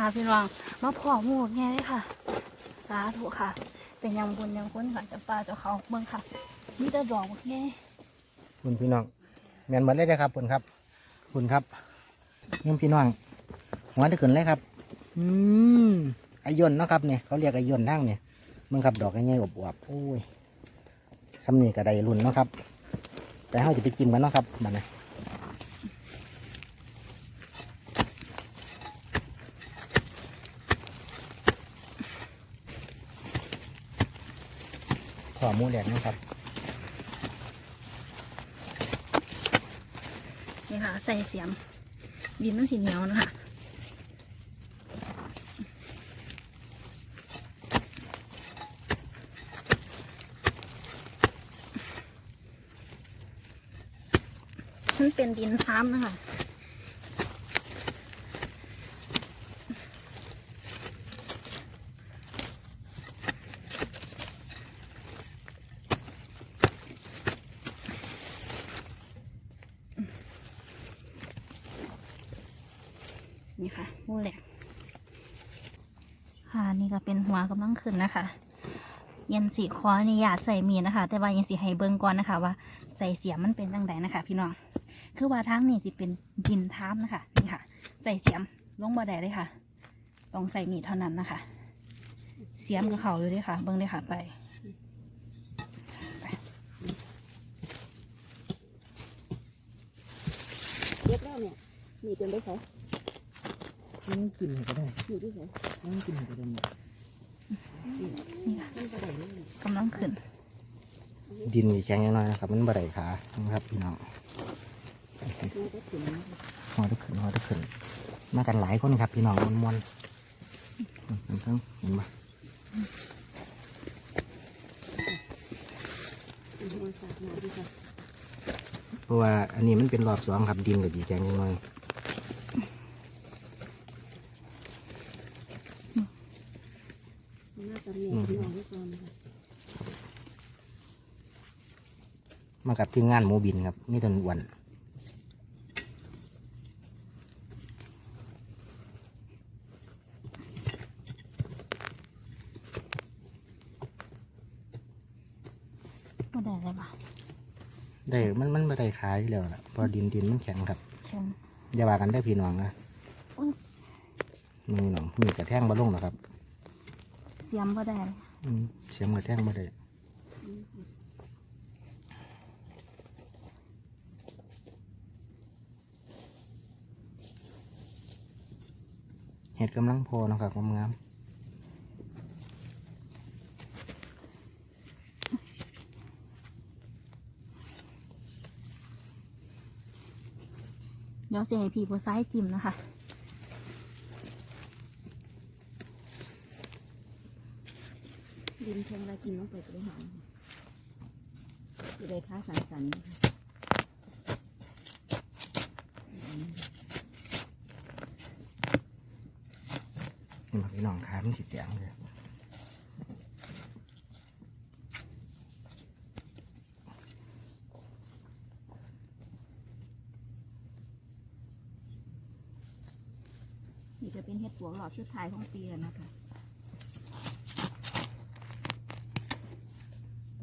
ค่ะพี่น้องมาพ่อหมูแง่เลยค่ะสาธุค่ะ เป็นยังบุญยังคุณค่ะจะปลาเจ้าเขาเมืองค่ะมีแต่ดอกแง่คุณพี่น้องแมนหมดเลยนะครับคุณครับคุณครับนี่พี่น้องหัวจะขึ้นเลยครับ อืมไอยนเนาะครับเนี่ยเขาเรียกไอยนทั้งเนี่ยมึงครับดอกง่ายๆอบๆโอ้ยสำนีกระไดรุ่นเนาะครับแต่เขาจะไปจิ้มกันเนาะครับมันนะ ขอหมูแหลกนะครับ นี่ค่ะ ใส่เสียม ดินมันสีเหนียวนะคะมันเป็นดินซ้ำนะคะ ค่ะหมูแหลกค่ะนี่ก็เป็นหัวกำลังขึ้นนะคะเย็นสีคอนี่อยากใส่มีดนะคะ แต่ว่ายังสีให้เบิ่งก่อนนะคะ ว่าใส่เสียมมันเป็นจังไดนะคะ พี่น้องคือว่าทางนี่สิเป็นดินท้ามนะคะนี่ค่ะ ใส่เสียมลงบ่ได้เลยค่ะต้องใส่มีดเท่านั้นนะคะ เสียมกับเขาอยู่ด้วยค่ะ เบิ่งเลยค่ะไปเรียบแล้วเนี่ยมีจนได้ใช้ นั่งกินก็ได้มีที่ใช้นั่งกินก็ได้นี่ค่ะมันก็ได้เลยกำลังขึ้น ดินมีแข็งน้อยนะครับ มันบ่ได้ขานะครับพี่น้องมันก็ถึงหอตะขึ้นหอตะขึ้น มากันหลายคนครับพี่น้องมวนๆเพิ่งเห็นปะหัวสาดมาที่ค่ะเพราะว่าอันนี้มันเป็นรอบสองครับดินกับดีแข็งน้อยมันน่าจะมีพี่น้องทุกคนค่ะ มากับทีมงานหมูบินครับนี่ต้นอ้วันบ่ได้เลยป่ะได้มันมันบ่ได้ขายอยู่แล้วล่ะเพอดินดินมันแข็งครับเชิญอย่าว่ากันได้อพี่น้องนะอุ๊ยมีน้องมีกระแท่งบ่ลงหรอกครับเสียมบ่ได้เลยอืมเสียงกระแท่งบ่ได้ เห็ดกำลังโพเนาะครับงามเดี๋ยวเสียให้พี่ผู้ซ้ายจิ้มนะคะดินเพียงไรกินลงไปก็ได้หอมจะได้ค้าสันสันๆ นี่มาพี่น้องขามันสิแตงเลยนี่จะเป็นเห็ดปวกหลอดชุดไทายของปีแล้วนะคะ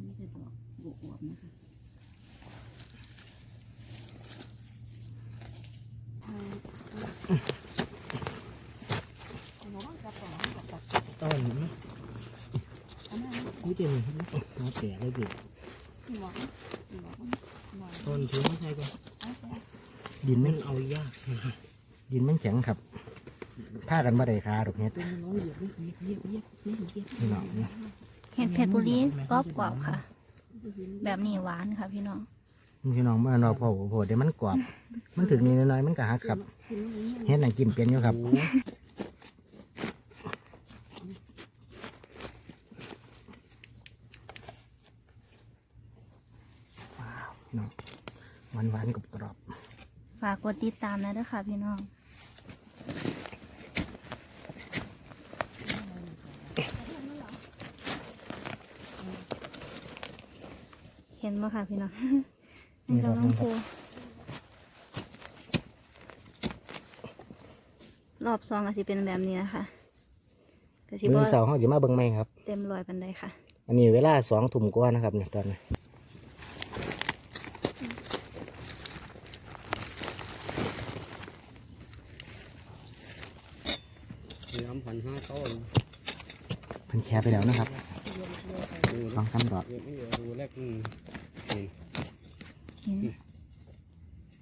นี่จะดอกบวกอวบนะคะเอาระวังกระป๋องกับกับ ต้นนี้ อันนั้น นี่ เป็นน้าแก่เลยพี่หมอนถือไม่ใช่ก่อนเอาไปดินมันเอายากดินมันแข็งครับผ้ากันบ่ได้ขาดอกเฮ็ดนี่เหยียบเหยียบเหยียบเหยียบพี่น้องเห็ดเพชรบุรีกรอบกรอบค่ะ แบบนี้หวานค่ะพี่น้องพี่น้องเมื่อเราพอโผล่เดี๋ยวมันกรอบ มันถึงนี่น้อยๆมันก็หักครับเฮ็ดไหนกินเป็นอยู่ครับว้าวพี่น้อง หวานๆกรอบฝากกดติดตามนะด้วยค่ะพี่น้องเห็นไหมค่ะพี่น้องมันกำลังโผล่รรอบซองก็สิเป็นแบบนี้นะคะก็สิมื้บ่อเสาร์เขาจะมาเบิ่งไหมครับ เต็มร้อยปันใดค่ะ อันนี้เวลาสองทุ่มกว่านะครับเนี่ยตอนนี้ ย้ำพันห้าต้นเพิ่นแชร์ไปแล้วนะครับดูสองสามดอกเดี๋ยวนี้ดูแรกอืมนี่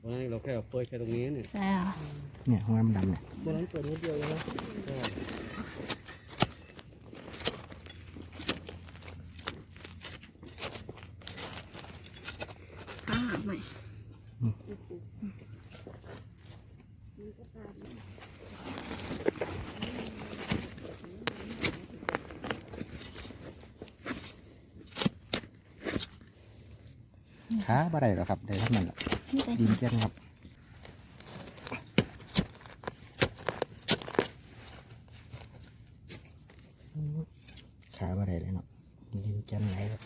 วันนั้นเราแค่เอาเปิดแค่ตรงนี้เนี่ยใช่ค่ะเนี่ยห้องน้ำดำเนี่ยวันนั้นเปิดนิดเดียวเลยนะใช่ ข้างหลังใหม่ ขาบ่ได้หรอกครับได้เท่านั้นแหละนี่ได้ดินเกี้ยนครับขาบ่ได้เลยเนาะดินเกี้ยนไหลครับ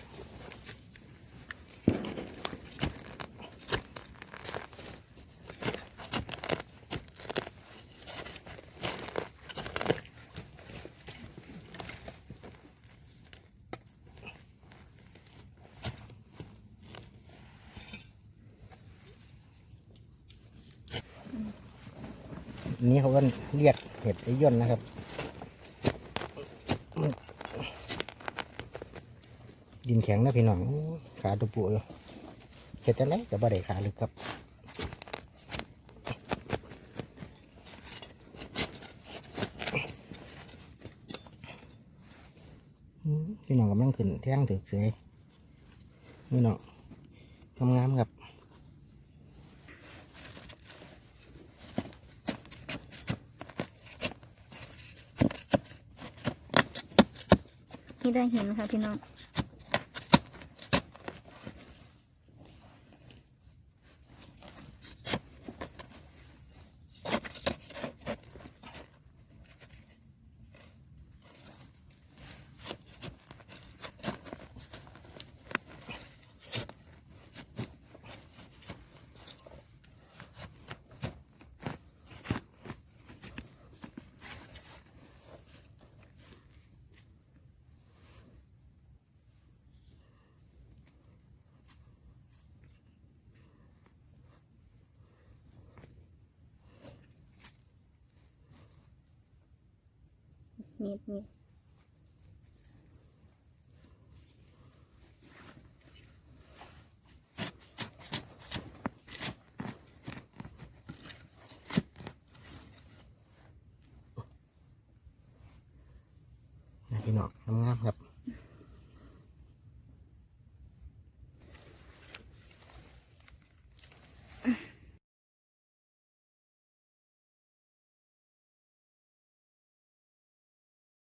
อั นี้เขาก็เรียกเห็ดไอ้ย่นนะครับ ดินแข็งนะพี่น้องขาตัวปูอยู่เห็ดอะไรจะบ่ได้ขาลึกครับพี่น้องกำลังขึ้นแท่งถือเสยนี่น้องงามๆครับ ได้เห็นค่ะพี่น้อง มีดมีดพี่น้องงามครับ